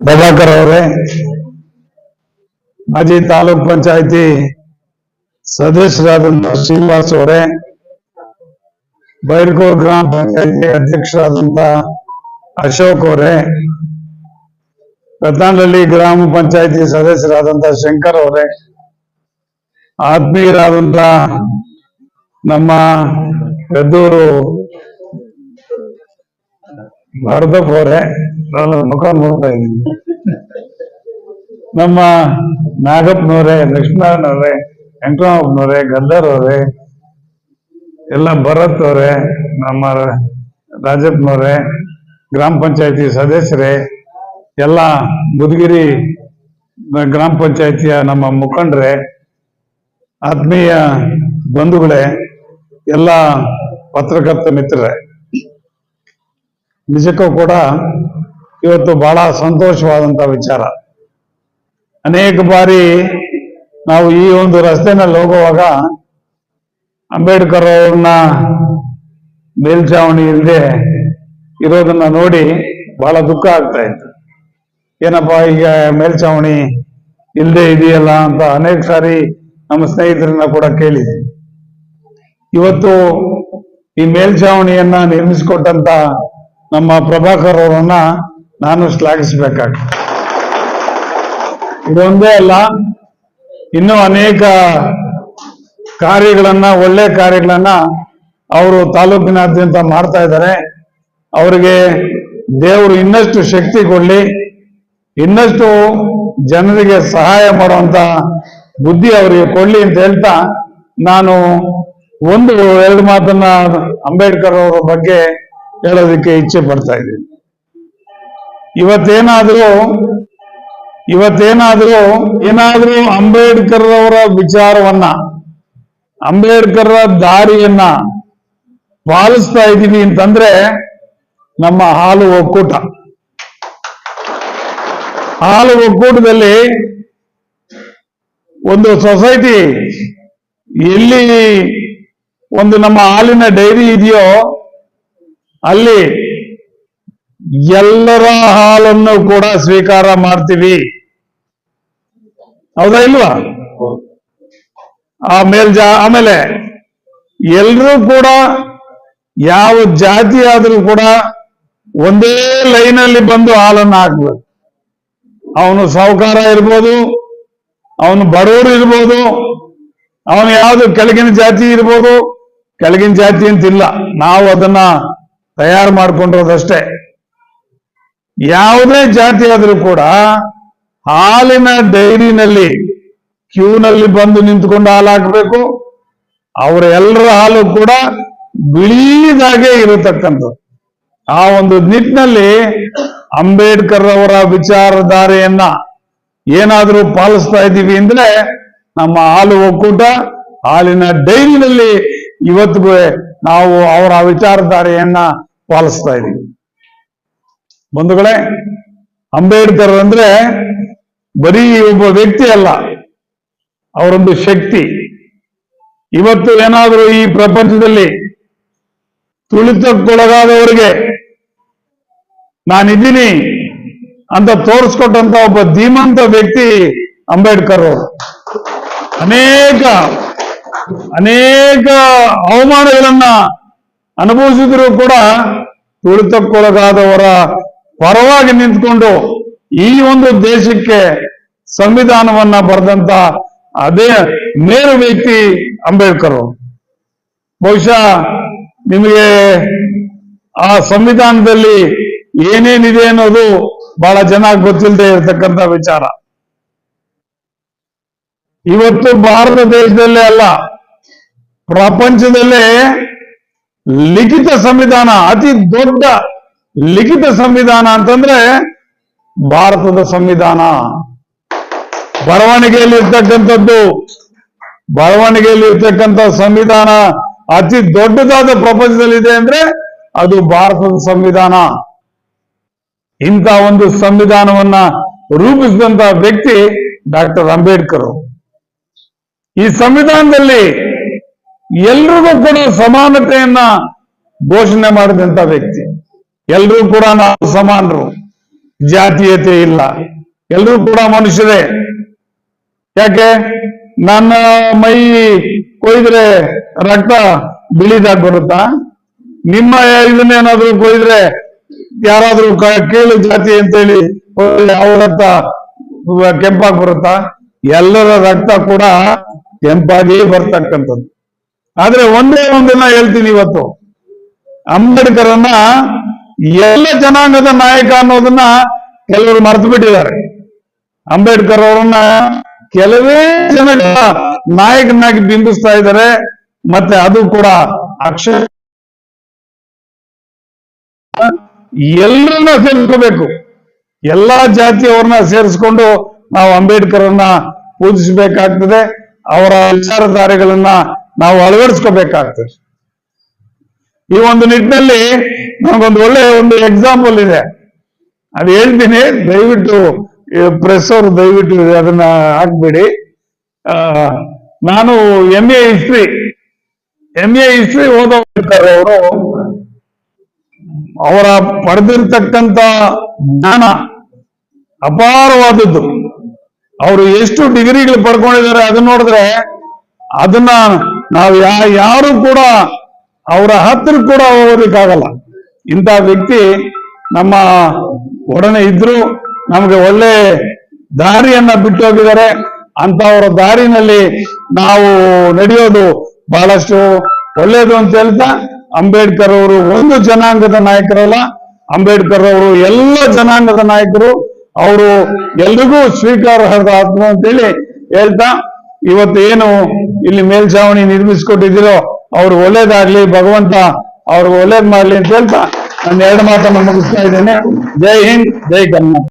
ಪ್ರಭಾಕರ್ ಅವರೇ, ಮಾಜಿ ತಾಲೂಕ್ ಪಂಚಾಯತಿ ಸದಸ್ಯರಾದಂತಹ ಶ್ರೀನಿವಾಸ್ ಅವರೇ ಬೈರ್ಕೋರ್ ಗ್ರಾಮ ಪಂಚಾಯತಿ ಅಧ್ಯಕ್ಷರಾದಂತ ಅಶೋಕ್ ಅವರೇ ರತ್ನಹಳ್ಳಿ ಗ್ರಾಮ ಪಂಚಾಯತಿ ಸದಸ್ಯರಾದಂತ ಶಂಕರ್ ಅವರೇ ಆತ್ಮೀಯರಾದಂತ ನಮ್ಮ ಗದ್ದೂರು ಭರತಪ್ಪ ಅವರೇ ನಾನು ಮುಖ ನೋಡ್ತಾ ಇದ್ದೀನಿ. ನಮ್ಮ ನಾಗಪ್ಪನವರೇ ಲಕ್ಷ್ಮಣನವರೇ ವೆಂಕಟರಾಮಪ್ಪನವರೇ ಗದ್ದರ್ ಅವರೇ ಎಲ್ಲ ಭರತ್ ಅವರೇ ನಮ್ಮ ರಾಜಪ್ಪನವರೇ, ಗ್ರಾಮ ಪಂಚಾಯತಿ ಸದಸ್ಯರೇ, ಎಲ್ಲ ಬುದಗಿರಿ ಗ್ರಾಮ ಪಂಚಾಯತಿಯ ನಮ್ಮ ಮುಖಂಡರೇ, ಆತ್ಮೀಯ ಬಂಧುಗಳೇ, ಎಲ್ಲ ಪತ್ರಕರ್ತ ಮಿತ್ರರೇ, ನಿಜಕ್ಕೂ ಕೂಡ ಇವತ್ತು ಬಹಳ ಸಂತೋಷವಾದಂತ ವಿಚಾರ. ಅನೇಕ ಬಾರಿ ನಾವು ಈ ಒಂದು ರಸ್ತೆನಲ್ಲಿ ಹೋಗುವಾಗ ಅಂಬೇಡ್ಕರ್ ಅವ್ರನ್ನ ಮೇಲ್ಚಾವಣಿ ಇಲ್ಲದೆ ಇರೋದನ್ನ ನೋಡಿ ಬಹಳ ದುಃಖ ಆಗ್ತಾ ಇತ್ತು. ಏನಪ್ಪಾ, ಈಗ ಮೇಲ್ಚಾವಣಿ ಇಲ್ಲದೆ ಇದೆಯಲ್ಲ ಅಂತ ಅನೇಕ ಸಾರಿ ನಮ್ಮ ಸ್ನೇಹಿತರನ್ನ ಕೂಡ ಕೇಳಿದೆ ಇವತ್ತು ಈ ಮೇಲ್ಚಾವಣಿಯನ್ನ ನಿರ್ಮಿಸಿಕೊಟ್ಟಂತ ನಮ್ಮ ಪ್ರಭಾಕರ್ ಅವರನ್ನ ನಾನು ಶ್ಲಾಘಿಸಬೇಕಾಗ್ತದೆ ಇದೊಂದೇ ಅಲ್ಲ, ಇನ್ನೂ ಅನೇಕ ಕಾರ್ಯಗಳನ್ನ, ಒಳ್ಳೆ ಕಾರ್ಯಗಳನ್ನ ಅವರು ತಾಲೂಕಿನಾದ್ಯಂತ ಮಾಡ್ತಾ ಇದ್ದಾರೆ. ಅವರಿಗೆ ದೇವರು ಇನ್ನಷ್ಟು ಶಕ್ತಿ ಕೊಡ್ಲಿ, ಇನ್ನಷ್ಟು ಜನರಿಗೆ ಸಹಾಯ ಮಾಡುವಂತ ಬುದ್ಧಿ ಅವರಿಗೆ ಕೊಡ್ಲಿ ಅಂತ ಹೇಳ್ತಾ ನಾನು ಒಂದು, ಎರಡು ಮಾತನ್ನ ಅಂಬೇಡ್ಕರ್ ಅವರ ಬಗ್ಗೆ ಹೇಳೋದಕ್ಕೆ ಇಚ್ಛೆ ಪಡ್ತಾ ಇದ್ದೀನಿ. ಇವತ್ತೇನಾದ್ರೂ, ಇವತ್ತೇನಾದರೂ, ಏನಾದರೂ ಅಂಬೇಡ್ಕರ್ ಅವರ ವಿಚಾರವನ್ನ ಅಂಬೇಡ್ಕರ್ ದಾರಿಯನ್ನ ಪಾಲಿಸ್ತಾ ಇದ್ದೀನಿ ಅಂತಂದ್ರೆ ನಮ್ಮ ಹಾಲು ಒಕ್ಕೂಟ. ಹಾಲು ಒಕ್ಕೂಟದಲ್ಲಿ ಒಂದು ಸೊಸೈಟಿ ಎಲ್ಲಿ ಒಂದು ನಮ್ಮ ಹಾಲಿನ ಡೈರಿ ಇದೆಯೋ ಅಲ್ಲಿ ಎಲ್ಲರ ಹಾಲನ್ನು ಕೂಡ ಸ್ವೀಕಾರ ಮಾಡ್ತೀವಿ. ಹೌದಾ ಇಲ್ವಾ? ಆ ಮೇಲ್ಜಾ ಆಮೇಲೆ ಎಲ್ಲರೂ ಕೂಡ ಯಾವ ಜಾತಿ ಆದ್ರೂ ಕೂಡ ಒಂದೇ ಲೈನಲ್ಲಿ ಬಂದು ಹಾಲನ್ನು ಹಾಕ್ಬೇಕು. ಅವನು ಸಾಹುಕಾರ ಇರ್ಬೋದು, ಅವನು ಬಡವರು ಇರ್ಬೋದು, ಅವನು ಯಾವುದು ಕೆಳಗಿನ ಜಾತಿ ಇರ್ಬೋದು, ಕೆಳಗಿನ ಜಾತಿ ಅಂತಿಲ್ಲ. ನಾವು ಅದನ್ನ ತಯಾರು ಮಾಡ್ಕೊಂಡಿರೋದಷ್ಟೇ. ಯಾವುದೇ ಜಾತಿ ಆದರೂ ಕೂಡ ಹಾಲಿನ ಡೈರಿನಲ್ಲಿ ಕ್ಯೂನಲ್ಲಿ ಬಂದು ನಿಂತ್ಕೊಂಡು ಹಾಲು ಹಾಕಬೇಕು. ಅವರ ಎಲ್ಲರ ಹಾಲು ಕೂಡ ಬಿಳಿದಾಗೆ ಇರತಕ್ಕಂಥದ್ದು. ಆ ಒಂದು ನಿಟ್ಟಿನಲ್ಲಿ ಅಂಬೇಡ್ಕರ್ ಅವರ ವಿಚಾರಧಾರೆಯನ್ನ ಏನಾದರೂ ಪಾಲಿಸ್ತಾ ಇದ್ದೀವಿ ಅಂದ್ರೆ ನಮ್ಮ ಹಾಲು ಒಕ್ಕೂಟ ಹಾಲಿನ ಡೈರಿನಲ್ಲಿ ಇವತ್ತಿಗೂ ನಾವು ಅವರ ವಿಚಾರಧಾರೆಯನ್ನ ಪಾಲಿಸ್ತಾ ಇದ್ದೀವಿ. ಬಂಧುಗಳೇ ಅಂಬೇಡ್ಕರ್ ಅಂದ್ರೆ ಬರೀ ಒಬ್ಬ ವ್ಯಕ್ತಿ ಅಲ್ಲ, ಅವರೊಂದು ಶಕ್ತಿ. ಇವತ್ತು ಏನಾದರೂ ಈ ಪ್ರಪಂಚದಲ್ಲಿ ತುಳಿತಕ್ಕೊಳಗಾದವರಿಗೆ ನಾನಿದ್ದೀನಿ ಅಂತ ತೋರಿಸ್ಕೊಟ್ಟಂತ ಒಬ್ಬ ಧೀಮಂತ ವ್ಯಕ್ತಿ ಅಂಬೇಡ್ಕರ್ ಅವರು. ಅನೇಕ ಅನೇಕ ಅವಮಾನಗಳನ್ನ ಅನುಭವಿಸಿದ್ರು ಕೂಡ ತುಳಿತಕ್ಕೊಳಗಾದವರ ಪರವಾಗಿ ನಿಂತ್ಕೊಂಡು ಈ ಒಂದು ದೇಶಕ್ಕೆ ಸಂವಿಧಾನವನ್ನ ಬರೆದಂತ ಅದೇ ಮೇರು ವ್ಯಕ್ತಿ ಅಂಬೇಡ್ಕರ್ ಬಹುಶಃ ನಿಮಗೆ ಆ ಸಂವಿಧಾನದಲ್ಲಿ ಏನೇನಿದೆ ಅನ್ನೋದು ಬಹಳ ಜನ ಗೊತ್ತಿಲ್ಲದೆ ಇರತಕ್ಕಂತ ವಿಚಾರ. ಇವತ್ತು ಭಾರತ ದೇಶದಲ್ಲೇ ಅಲ್ಲ, ಪ್ರಪಂಚದಲ್ಲೇ ಲಿಖಿತ ಸಂವಿಧಾನ, ಅತಿ ದೊಡ್ಡ ಲಿಖಿತ ಸಂವಿಧಾನ ಅಂತಂದ್ರೆ ಭಾರತದ ಸಂವಿಧಾನ. ಬರವಣಿಗೆಯಲ್ಲಿ ಇರ್ತಕ್ಕಂಥದ್ದು ಬರವಣಿಗೆಯಲ್ಲಿ ಇರ್ತಕ್ಕಂಥ ಸಂವಿಧಾನ ಅತಿ ದೊಡ್ಡದಾದ ಪ್ರಪಂಚದಲ್ಲಿದೆ ಅಂದ್ರೆ ಅದು ಭಾರತದ ಸಂವಿಧಾನ. ಇಂಥ ಒಂದು ಸಂವಿಧಾನವನ್ನ ರೂಪಿಸಿದಂತ ವ್ಯಕ್ತಿ ಡಾಕ್ಟರ್ ಅಂಬೇಡ್ಕರ್ ಈ ಸಂವಿಧಾನದಲ್ಲಿ ಎಲ್ರಿಗೂ ಕೂಡ ಸಮಾನತೆಯನ್ನ ಘೋಷಣೆ ಮಾಡಿದಂತ ವ್ಯಕ್ತಿ. ಎಲ್ರೂ ಕೂಡ ನಾವು ಸಮಾನರು ಜಾತೀಯತೆ ಇಲ್ಲ. ಎಲ್ರೂ ಕೂಡ ಮನುಷ್ಯರೇ. ಯಾಕೆ? ನನ್ನ ಮೈ ಕೊಯ್ದ್ರೆ ರಕ್ತ ಬಿಳಿದಾಗ ಬರುತ್ತಾ? ನಿಮ್ಮ ಇದನ್ನೇನಾದ್ರೂ ಕೊಯ್ದ್ರೆ ಯಾರಾದ್ರೂ ಕೀಳು ಜಾತಿ ಅಂತೇಳಿ ಯಾವ ರಕ್ತ ಕೆಂಪಾಗಿ ಬರುತ್ತಾ? ಎಲ್ಲರ ರಕ್ತ ಕೂಡ ಕೆಂಪಾಗಿ ಬರ್ತಕ್ಕಂಥದ್ದು. ಆದ್ರೆ ಒಂದೇ ಒಂದನ್ನ ಹೇಳ್ತೀನಿ ಇವತ್ತು. ಅಂಬೇಡ್ಕರನ್ನ ಎಲ್ಲ ಜನಾಂಗದ ನಾಯಕ ಅನ್ನೋದನ್ನ ಕೆಲವರು ಮರೆತು ಬಿಟ್ಟಿದ್ದಾರೆ. ಅಂಬೇಡ್ಕರ್ ಅವರನ್ನ ಕೆಲವೇ ಜನಗಳ ನಾಯಕನಾಗಿ ಬಿಂಬಿಸ್ತಾ ಇದ್ದಾರೆ. ಮತ್ತೆ ಅದು ಕೂಡ ಅಕ್ಷರ ಎಲ್ಲರನ್ನ ಸೇರಿಸ್ಕೋಬೇಕು. ಎಲ್ಲಾ ಜಾತಿಯವ್ರನ್ನ ಸೇರಿಸ್ಕೊಂಡು ನಾವು ಅನ್ನ ಪೂಜಿಸಬೇಕಾಗ್ತದೆ. ಅವರ ವಿಚಾರಧಾರೆಗಳನ್ನ ನಾವು ಅಳವಡಿಸ್ಕೋಬೇಕಾಗ್ತದೆ. ಈ ಒಂದು ನಿಟ್ಟಿನಲ್ಲಿ ನನಗೊಂದು ಒಳ್ಳೆ ಒಂದು ಎಕ್ಸಾಂಪಲ್ ಇದೆ. ಅದು ಹೇಳ್ತೀನಿ, ದಯವಿಟ್ಟು ಪ್ರೆಸ್ ಅವರು ದಯವಿಟ್ಟು ಅದನ್ನ ಹಾಕ್ಬೇಡಿ. ನಾನು M A history M A history ಓದೋರ್ತಾರೆ ಅವರು. ಅವರ ಪಡೆದಿರ್ತಕ್ಕಂತ ಜ್ಞಾನ ಅಪಾರವಾದದ್ದು. ಅವರು ಎಷ್ಟು ಡಿಗ್ರಿಗಳು ಪಡ್ಕೊಂಡಿದ್ದಾರೆ ಅದನ್ನ ನೋಡಿದ್ರೆ ಅದನ್ನ ನಾವು ಯಾರು ಕೂಡ ಅವರ ಹತ್ರ ಕೂಡ ಹೋಗೋದಕ್ಕಾಗಲ್ಲ ಇಂಥ ವ್ಯಕ್ತಿ ನಮ್ಮ ಒಡನೆ ಇದ್ರು ನಮಗೆ ಒಳ್ಳೆ ದಾರಿಯನ್ನ ಬಿಟ್ಟು ಹೋಗಿದ್ದಾರೆ ಅಂತವರ ದಾರಿನಲ್ಲಿ ನಾವು ನಡೆಯೋದು ಬಹಳಷ್ಟು ಒಳ್ಳೇದು ಅಂತ ಹೇಳ್ತಾ, ಅಂಬೇಡ್ಕರ್ ಅವರು ಒಂದು ಜನಾಂಗದ ನಾಯಕರಲ್ಲ, ಅಂಬೇಡ್ಕರ್ ಅವರು ಎಲ್ಲ ಜನಾಂಗದ ನಾಯಕರು, ಅವರು ಎಲ್ರಿಗೂ ಆತ್ಮ ಅಂತೇಳಿ ಹೇಳ್ತಾ ಇವತ್ತು ಏನು ಇಲ್ಲಿ ಮೇಲ್ಛಾವಣಿ ನಿರ್ಮಿಸಿಕೊಟ್ಟಿದ್ದೀರೋ, ಅವ್ರು ಒಳ್ಳೇದಾಗ್ಲಿ, ಭಗವಂತ ಅವ್ರಿಗೆ ಒಳ್ಳೇದ್ ಮಾಡ್ಲಿ ಅಂತ ಹೇಳ್ತಾ ನಾನು ಎರಡು ಮಾತನ್ನು ಮುಗಿಸ್ತಾ ಇದ್ದೇನೆ. ಜೈ ಹಿಂದ್ ಜೈ ಕರ್ನಾಟಕ.